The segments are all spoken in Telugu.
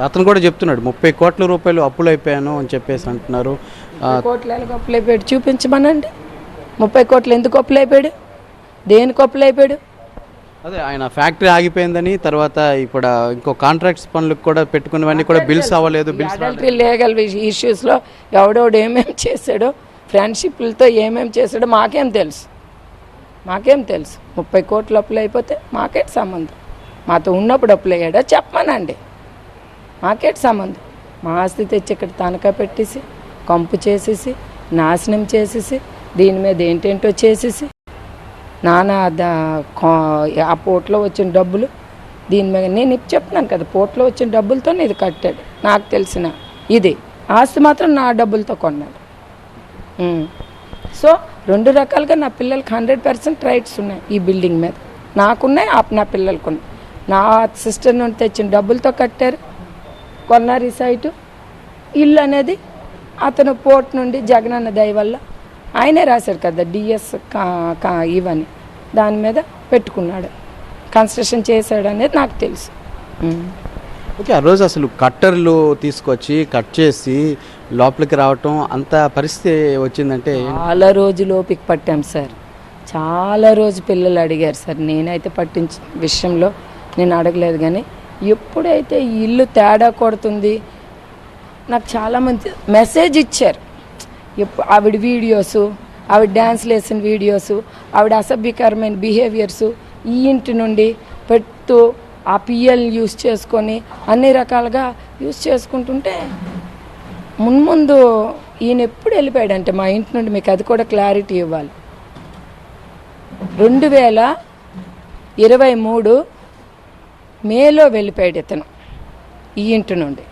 అతను కూడా చెప్తున్నాడు. ముప్పై కోట్ల రూపాయలు అప్పులు అయిపోయాను అని చెప్పేసి అంటున్నారు. ఆ, ముప్పై కోట్లు ఎలాగ అప్పులు అయిపోయాడు చూపించమనండి. ముప్పై కోట్లు ఎందుకు అప్పులు అయిపోయాడు దేనికి అప్పులు అయిపోయాడు అదే ఆయన ఫ్యాక్టరీ ఆగిపోయిందని తర్వాత ఇప్పుడు ఇంకో కాంట్రాక్ట్స్ పనులకు కూడా పెట్టుకున్నవన్నీ కూడా బిల్స్ అవ్వలేదు బిల్స్ లీగల్ ఇష్యూస్లో ఎవడోడు ఏమేమి చేశాడో ఫ్రెండ్షిప్లతో ఏమేమి చేశాడో మాకేం తెలుసు. మాకేం తెలుసు. ముప్పై కోట్లు అప్పులు అయిపోతే మాకేటి సంబంధం? మాతో ఉన్నప్పుడు అప్పులు అయ్యాడా చెప్పమనండి. మాకేటి సంబంధం? మా ఆస్తి తెచ్చి ఇక్కడ తనఖా పెట్టేసి కంపు చేసేసి నాశనం చేసేసి దీని మీద ఏంటేంటో చేసేసి నానా దా- కా- ఆ పోట్లో వచ్చిన డబ్బులు దీని మీద నేను ఇప్పుడు చెప్తున్నాను కదా పోట్లో వచ్చిన డబ్బులతో ఇది కట్టాడు. నాకు తెలిసిన ఇది. ఆస్తి మాత్రం నా డబ్బులతో కొన్నాడు. సో రెండు రకాలుగా నా పిల్లలకి హండ్రెడ్ పర్సెంట్ రైట్స్ ఉన్నాయి ఈ బిల్డింగ్ మీద. నాకున్నాయి నా పిల్లలకు ఉన్నాయి నా సిస్టర్ నుండి తెచ్చిన డబ్బులతో కట్టారు. కొన్నారు సైటు. ఇల్లు అనేది అతను పోర్ట్ నుండి జగనన్న దయ వల్ల ఆయనే రాశాడు కదా డిఎస్ ఇవని. దాని మీద పెట్టుకున్నాడు. కన్స్ట్రక్షన్ చేశాడు అనేది నాకు తెలుసు. ఓకే ఆ రోజు అసలు కట్టర్లు తీసుకొచ్చి కట్ చేసి లోపలికి రావటం అంత పరిస్థితి వచ్చిందంటే చాలా రోజులు ఓపిక పట్టాం సార్. చాలా రోజు పిల్లలు అడిగారు సార్. నేనైతే పట్టించ విషయంలో నేను అడగలేదు కానీ ఎప్పుడైతే ఈ ఇల్లు తేడా కొడుతుంది నాకు చాలామంది మెసేజ్ ఇచ్చారు. ఎప్పుడు ఆవిడ వీడియోసు ఆవిడ డ్యాన్స్ వేసిన వీడియోసు ఆవిడ అసభ్యకరమైన బిహేవియర్సు ఈ ఇంటి నుండి పెడుతూ ఆ పిఎల్ యూస్ చేసుకొని అన్ని రకాలుగా యూస్ చేసుకుంటుంటే మున్ముందు ఈయన ఎప్పుడు వెళ్ళిపోయాడంటే మా ఇంటి నుండి మీకు అది కూడా క్లారిటీ ఇవ్వాలి. రెండు వేల ఇరవై మూడు మేలో వెళ్ళిపోయాడు ఇతను ఈ ఇంటి నుండి.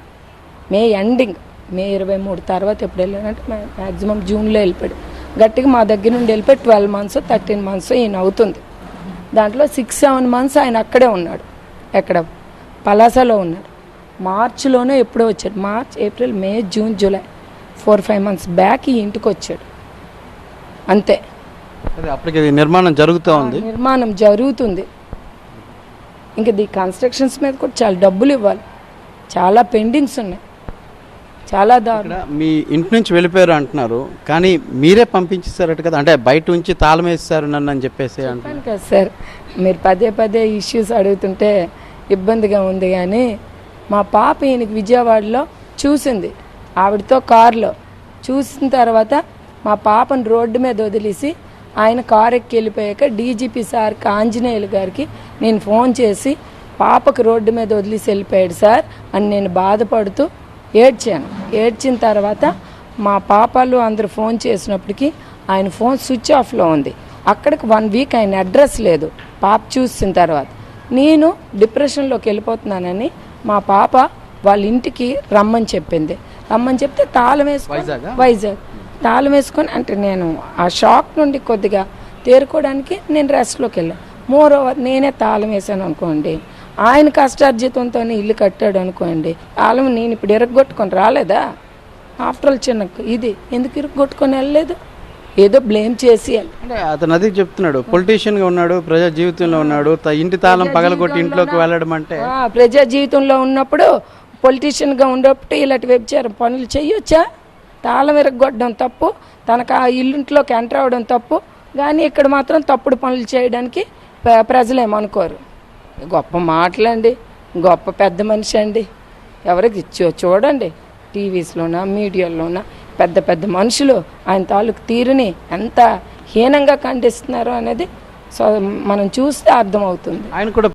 మే ఎండింగ్ మే ఇరవై మూడు తర్వాత ఎప్పుడు వెళ్ళాడంటే మ్యాక్సిమం జూన్లో వెళ్ళిపోయాడు. గట్టిగా మా దగ్గర నుండి వెళ్ళిపోయి ట్వెల్వ్ మంత్స్ థర్టీన్ మంత్స్ ఈయన అవుతుంది. దాంట్లో సిక్స్ సెవెన్ మంత్స్ ఆయన అక్కడే ఉన్నాడు. ఎక్కడ? పలాసలో ఉన్నాడు. మార్చిలోనే ఎప్పుడో వచ్చాడు. March April May June July four five months back ఈ ఇంటికి వచ్చాడు. అంతే. అప్పటికి నిర్మాణం జరుగుతూ ఉంది. నిర్మాణం జరుగుతుంది. ఇంకా ది కన్స్ట్రక్షన్స్ మీద కూడా చాలా డబ్బులు ఇవ్వాలి. చాలా పెండింగ్స్ ఉన్నాయి. చాలా మీ ఇంటి నుంచి వెళ్ళిపోయారు అంటున్నారు కానీ మీరే పంపించేశారట కదా అంటే బయట ఉంచి తాళం వేస్తారు నన్ను అని చెప్పేసి చెప్పాను కదా సార్ మీరు పదే పదే ఇష్యూస్ అడుగుతుంటే ఇబ్బందిగా ఉంది కానీ మా పాప ఈయనకి విజయవాడలో చూసింది. ఆవిడతో కారులో. చూసిన తర్వాత మా పాపను రోడ్డు మీద వదిలేసి ఆయన కారు ఎక్కి వెళ్ళిపోయాక డీజీపీ సార్ ఆంజనేయులు గారికి నేను ఫోన్ చేసి పాపకు రోడ్డు మీద వదిలేసి వెళ్ళిపోయాడు సార్ అని నేను బాధపడుతూ ఏడ్చాను. ఏడ్చిన తర్వాత మా పాపలు అందరు ఫోన్ చేసినప్పటికీ ఆయన ఫోన్ స్విచ్ ఆఫ్లో ఉంది. అక్కడికి వన్ వీక్ ఆయన అడ్రస్ లేదు. పాప చూసిన తర్వాత నేను డిప్రెషన్లోకి వెళ్ళిపోతున్నానని మా పాప వాళ్ళ ఇంటికి రమ్మని చెప్పింది. రమ్మని చెప్తే తాళం వేసుకొని వైజాగా? తాళం వేసుకొని అంటే నేను ఆ షాక్ నుండి కొద్దిగా తేరుకోవడానికి నేను రెస్ట్లోకి వెళ్ళాను మోర్ ఓవర్ నేనే తాళం వేసాను అనుకోండి. ఆయన కష్టార్జితంతో ఇల్లు కట్టాడు అనుకోండి. తాళం నేను ఇప్పుడు ఇరగొట్టుకొని రాలేదా? ఆఫ్టర్ ఆల్ చిన్న ఇది ఎందుకు ఇరగొట్టుకొని వెళ్ళలేదు? ఏదో బ్లేమ్ చేసి అంటే అతను అదే చెప్తున్నాడు. పొలిటీషియన్గా ఉన్నాడు ప్రజా జీవితంలో ఉన్నాడు త- ఇంటి తాళం పగలగొట్టి ఇంట్లోకి వెళ్ళడం అంటే ఆ, ప్రజా జీవితంలో ఉన్నప్పుడు పొలిటీషియన్గా ఉన్నప్పుడు ఇలాంటి వ్యభిచారం పనులు చేయొచ్చా? తాళం విరగొట్టడం తప్పు తనకు ఆ ఇల్లుంట్లోకి ఎంటర్ అవ్వడం తప్పు కానీ ఇక్కడ మాత్రం తప్పుడు పనులు చేయడానికి ప్ర- ప్రజలేమనుకోరు. గొప్ప మాటలండి గొప్ప పెద్ద మనిషి అండి. ఎవరికి ఇచ్చో చూడండి టీవీస్లోనా మీడియాలోనా పెద్ద పెద్ద మనుషులు ఆయన తాలూకు తీరుని ఎంత హీనంగా ఖండిస్తున్నారో అనేది సో మనం చూస్తే అర్థమవుతుంది. ఆయన కూడా